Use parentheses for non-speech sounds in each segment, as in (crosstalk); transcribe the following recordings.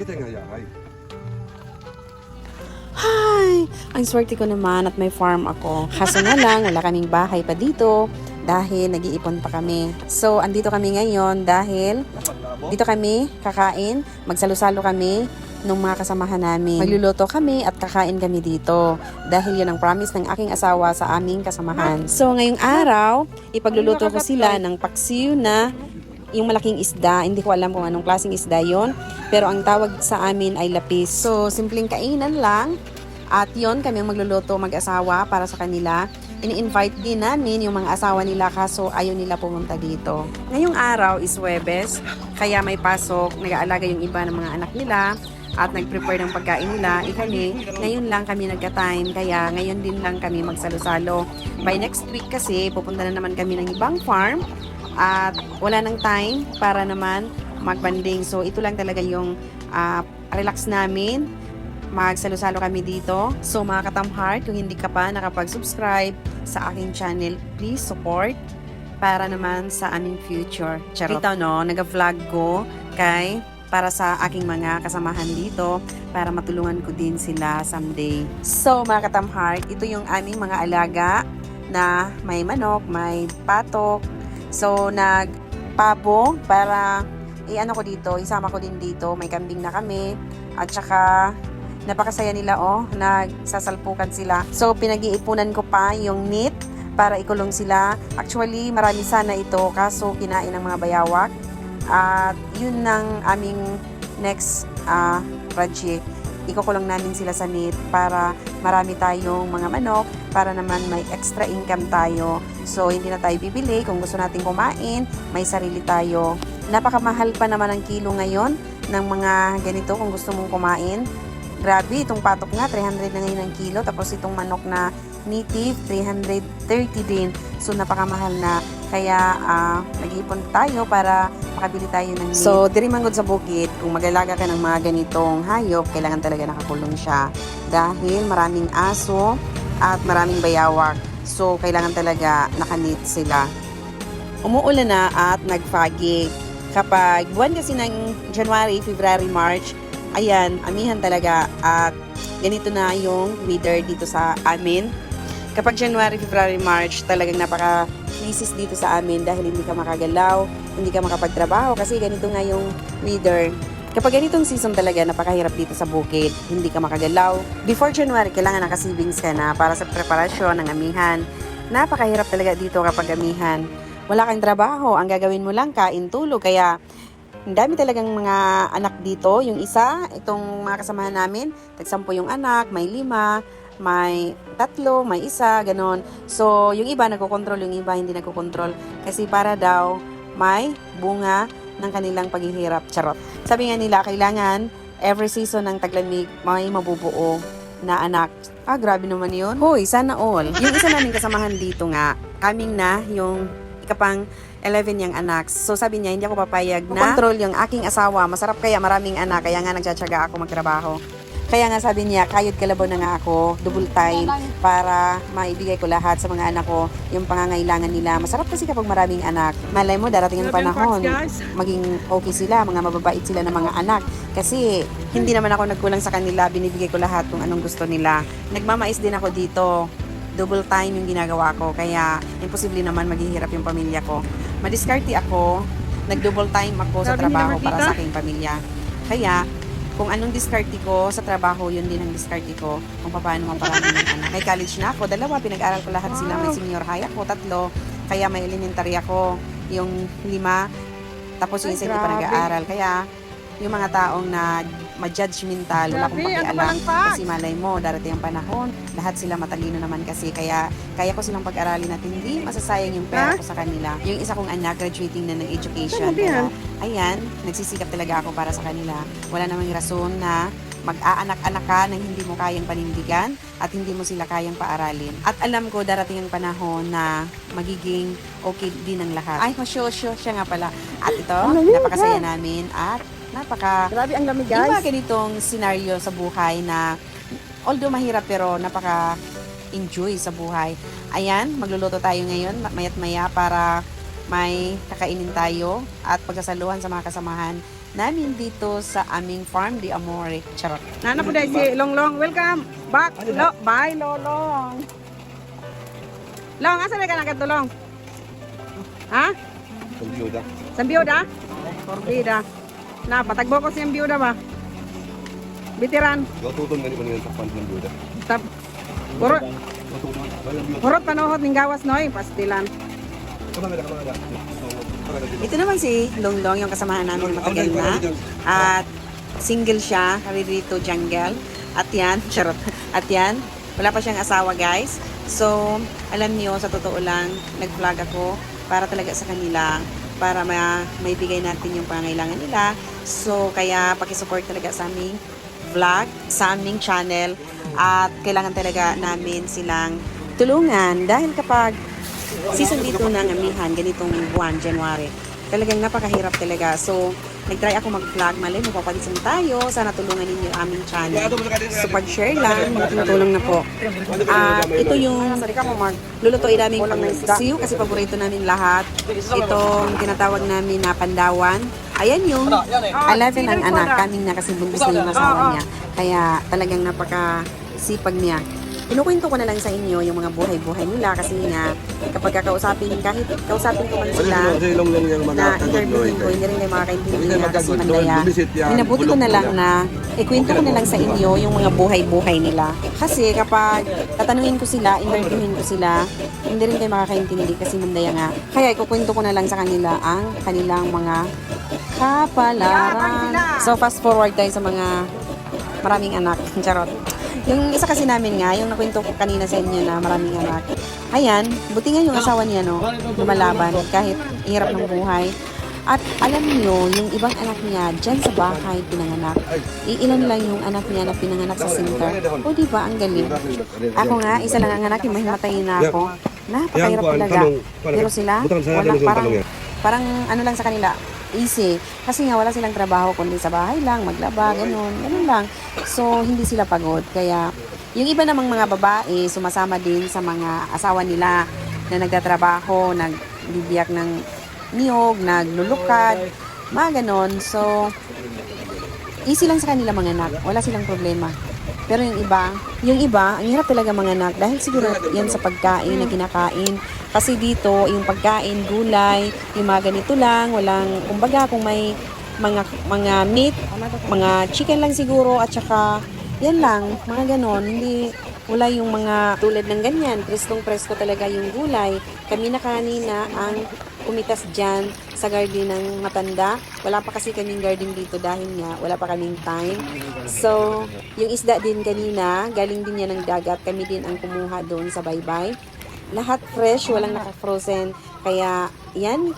Kita nga yahay. Ay, ang swerte ko naman at may farm ako. Kaso nga lang, wala kaming bahay pa dito dahil nag-iipon pa kami. So, andito kami ngayon dahil dito kami kakain, magsalo-salo kami nung mga kasamahan namin. Magluluto kami at kakain kami dito dahil yun ang promise ng aking asawa sa aming kasamahan. So, ngayong araw, ipagluluto ko sila ng paksiw na yung malaking isda. Hindi ko alam kung anong klaseng isda yon pero ang tawag sa amin ay lapis. So, simpleng kainan lang. At yon kami magluluto mag-asawa para sa kanila. Ini-invite din namin yung mga asawa nila kaso ayaw nila pumunta dito. Ngayong araw is Webes, kaya may pasok, nag-aalaga yung iba ng mga anak nila at nag-prepare ng pagkain nila. Ikani, ngayon lang kami nagka-time, kaya ngayon din lang kami magsalo-salo. By next week kasi, pupunta na naman kami ng ibang farm at wala nang time para naman magbanding. So, ito lang talaga yung ah, relax namin. Magsalo-salo kami dito. So, mga katamhard, kung hindi ka pa nakapag-subscribe sa aking channel, please support para naman sa aming future. Charot. Ito, no, nag-vlog ko kay para sa aking mga kasamahan dito para matulungan ko din sila someday. So, mga katamhard, ito yung aming mga alaga na may manok, may patok. So, nagpabo para i-ano ko dito, isama ko din dito. May kambing na kami. At saka, napakasaya nila oh, nagsasalpukan sila. So, pinag-iipunan ko pa yung meat para ikulong sila. Actually, marami sana ito kaso kinain ng mga bayawak. At yun ng aming next uh, project. Ikukulong namin sila sa net para marami tayong mga manok para naman may extra income tayo. So, hindi na tayo bibili. Kung gusto natin kumain, may sarili tayo. Napakamahal pa naman ang kilo ngayon ng mga ganito kung gusto mong kumain. Grabe, itong patok nga, 300 na ngayon ang kilo. Tapos itong manok na native, 330 din. So, napakamahal na. Kaya, ah, nag-iipon tayo para makabili tayo ng meat. So, diri manggod sa bukid, kung mag-alaga ka ng mga ganitong hayop, kailangan talaga nakakulong siya. Dahil maraming aso at maraming bayawak. So, kailangan talaga nakanit sila. Umuulan na at nagfagi. Kapag buwan kasi ng January, February, March, ayan, amihan talaga at ganito na yung weather dito sa amin. Kapag January, February, March, talagang napaka misis dito sa amin dahil hindi ka makagalaw, hindi ka makapagtrabaho kasi ganito nga yung weather. Kapag ganitong season talaga, napakahirap dito sa bukid. Hindi ka makagalaw. Before January, kailangan naka-savings ka na para sa preparasyon ng amihan. Napakahirap talaga dito kapag amihan. Wala kang trabaho, ang gagawin mo lang kain tulog. Kaya ang dami talagang mga anak dito. Yung isa, itong mga kasamahan namin, tagsampo yung anak, may lima, may tatlo, may isa, ganon. So, yung iba nagkocontrol, yung iba hindi nagkocontrol. Kasi para daw may bunga ng kanilang paghihirap. Charot. Sabi nga nila, kailangan every season ng taglamig, may mabubuo na anak. Ah, grabe naman yun. Hoy, sana all. Yung isa namin kasamahan dito nga, kaming na yung ikapang 11 yung anak. So sabi niya, hindi ako papayag na control yung aking asawa. Masarap kaya maraming anak, kaya nga nagtsatsaga ako magtrabaho. Kaya nga sabi niya, kayod kalabaw na nga ako, double time, para maibigay ko lahat sa mga anak ko yung pangangailangan nila. Masarap kasi kapag maraming anak. Malay mo, darating ang panahon, maging okay sila, mga mababait sila ng mga anak. Kasi hindi naman ako nagkulang sa kanila, binibigay ko lahat kung anong gusto nila. Nagmamais din ako dito, double time yung ginagawa ko, kaya imposible naman maghihirap yung pamilya ko. Madiskarte ako, nag-double time ako sa trabaho para sa aking pamilya. Kaya, kung anong diskarte ko sa trabaho, yun din ang diskarte ko kung paano maparami ng anak. May college na ako, dalawa, pinag-aral ko lahat sila. May senior high ako, tatlo. Kaya may elementary ako, yung lima. Tapos yung isa hindi pa nag-aaral. Kaya yung mga taong na ma-judgmental, wala akong ang pakialam. Kasi malay mo, darating ang panahon, lahat sila matalino naman kasi. Kaya kaya ko silang pag-aralin at hindi masasayang yung pera ko sa kanila. Yung isa kong anak, graduating na ng education. Ano? Kaya, ayan, nagsisikap talaga ako para sa kanila. Wala namang rason na mag-aanak-anak ka nang hindi mo kayang panindigan at hindi mo sila kayang paaralin. At alam ko darating ang panahon na magiging okay din ang lahat. Ay, masyosyo siya nga pala. At ito, Ano napakasaya namin at napaka Grabe ang lamig yung mga guys. ganitong senaryo sa buhay na although mahirap pero napaka enjoy sa buhay. Ayan, magluluto tayo ngayon mayat maya para may kakainin tayo at pagkasaluhan sa mga kasamahan namin dito sa aming farm di Amore. Charot. Nana po dahil si Longlong. Welcome back. Lo, bye, Lolong. Long, asa na ka nakatulong? Ha? Ang byuda. Sa biyuda? Forbida. Na, patagbo ko siyang biyuda ba? Bitiran. Gatuton gani niyan sa ng byuda. Tap. Byuda. purot panuhot ng gawas noy. Pastilan. Kamanga kamanga. Ito naman si Longlong, yung kasamahan namin matagal na. At single siya, Haririto Jungle. At yan, (laughs) charot. At yan, wala pa siyang asawa guys. So, alam niyo, sa totoo lang, nag-vlog ako para talaga sa kanila, para ma may bigay natin yung pangailangan nila. So, kaya pakisupport talaga sa aming vlog, sa aming channel. At kailangan talaga namin silang tulungan dahil kapag season dito ng amihan, ganitong buwan, January, talagang napakahirap talaga. So, nag-try ako mag-vlog, malay mo, papansin tayo, sana tulungan ninyo yung aming channel. So, pag-share lang, magtutulong na po. At ito yung, lulutuin namin siyo kasi paborito namin lahat. Itong tinatawag namin na pandawan. Ayan yung 11 ang anak, kaming na kasi buntis na yung asawa niya. Kaya talagang napaka-sipag niya. Inukwento ko na lang sa inyo yung mga buhay-buhay nila kasi nga kapag kakausapin, kahit kausapin ko man sila, yung na interviewin ko, hindi rin kayo makakaintindihan kasi mandaya. Minabuti ko na lang na ikwento ko na lang sa inyo yung mga buhay-buhay nila. Kasi kapag tatanungin ko sila, interviewin ko sila, hindi rin kayo makakaintindi kasi mandaya nga. Kaya ikukwento ko na lang sa kanila ang kanilang mga kapalaran. So fast forward tayo sa mga maraming anak. Charot. Yung isa kasi namin nga, yung nakwento ko kanina sa inyo na maraming anak. Ayan, buti nga yung asawa niya, no, lumalaban kahit hirap ng buhay. At alam niyo, yung ibang anak niya, dyan sa bahay pinanganak. Iilan lang yung anak niya na pinanganak sa center. O di ba, ang galing. Ako nga, isa lang ang anak, yung mahimatay na ako. Napakahirap talaga. Pero sila, wala, parang, parang ano lang sa kanila, easy. Kasi nga wala silang trabaho kundi sa bahay lang, maglaba, ganun, ganun lang. So, hindi sila pagod. Kaya, yung iba namang mga babae, sumasama din sa mga asawa nila na nagtatrabaho, nagbibiyak ng niyog, naglulukad, mga ganon. So, easy lang sa kanila mga anak. Wala silang problema. Pero yung iba, yung iba, ang hirap talaga mga anak dahil siguro yan sa pagkain na kinakain. Kasi dito, yung pagkain, gulay, yung mga ganito lang, walang, kumbaga kung may mga mga meat, mga chicken lang siguro at saka yan lang, mga ganon. Hindi, wala yung mga tulad ng ganyan. Prestong presko talaga yung gulay. Kami na kanina ang kumitas dyan sa garden ng matanda. Wala pa kasi kaming garden dito dahil nga wala pa kaming time. So, yung isda din kanina, galing din yan ng dagat. Kami din ang kumuha doon sa baybay. Lahat fresh, walang naka-frozen. Kaya, yan,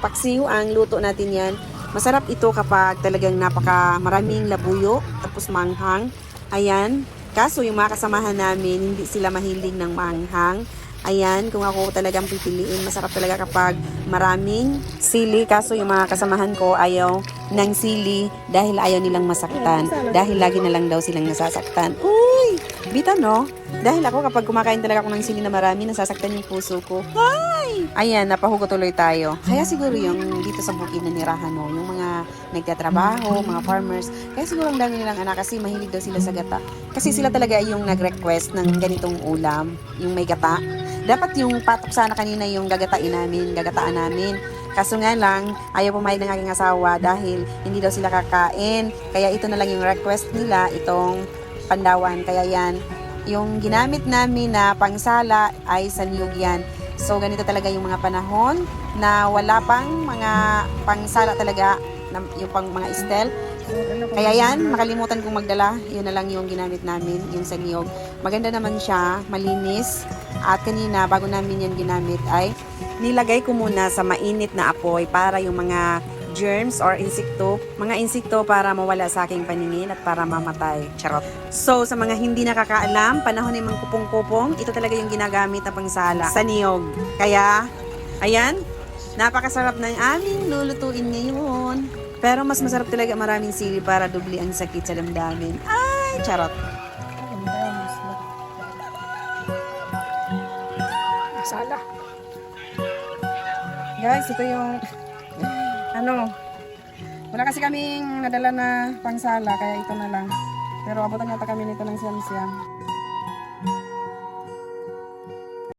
paksiw ang luto natin yan. Masarap ito kapag talagang napaka maraming labuyo, tapos manghang. Ayan. Kaso yung mga kasamahan namin, hindi sila mahilig ng manghang. Ayan, kung ako talagang pipiliin, masarap talaga kapag maraming sili. Kaso yung mga kasamahan ko ayaw ng sili dahil ayaw nilang masaktan. Dahil lagi na lang daw silang nasasaktan. Uy! Bita no? Dahil ako kapag kumakain talaga ako ng sili na marami, nasasaktan yung puso ko. Ay! Ayan, napahugo tuloy tayo. Kaya siguro yung dito sa bukid na nirahan no, yung mga nagtatrabaho, mga farmers, kaya siguro ang dami nilang anak kasi mahilig daw sila sa gata. Kasi sila talaga yung nag-request ng ganitong ulam, yung may gata. Dapat yung patok sana kanina yung gagatain namin, gagataan namin. Kaso nga lang, ayaw pumayag ng aking asawa dahil hindi daw sila kakain. Kaya ito na lang yung request nila, itong pandawan. Kaya yan, yung ginamit namin na pangsala ay sanyog yan. So, ganito talaga yung mga panahon na wala pang mga pangsala talaga, yung pang mga estel. Kaya yan, makalimutan kong magdala. Yun na lang yung ginamit namin, yung sanyog. Maganda naman siya, malinis. At kanina, bago namin yan ginamit ay nilagay ko muna sa mainit na apoy para yung mga germs or insekto, mga insekto para mawala sa aking paningin at para mamatay. Charot. So, sa mga hindi nakakaalam, panahon ng mga kupong-kupong, ito talaga yung ginagamit na pangsala sa niyog. Kaya, ayan, napakasarap ng aming lulutuin ngayon. Pero mas masarap talaga maraming sili para dubli ang sakit sa damdamin. Ay, charot. Sala. Guys, ito yung ano, Wala kasi kaming nadala na pangsala, kaya ito na lang. Pero abutan yata kami nito ng siyam-siyam.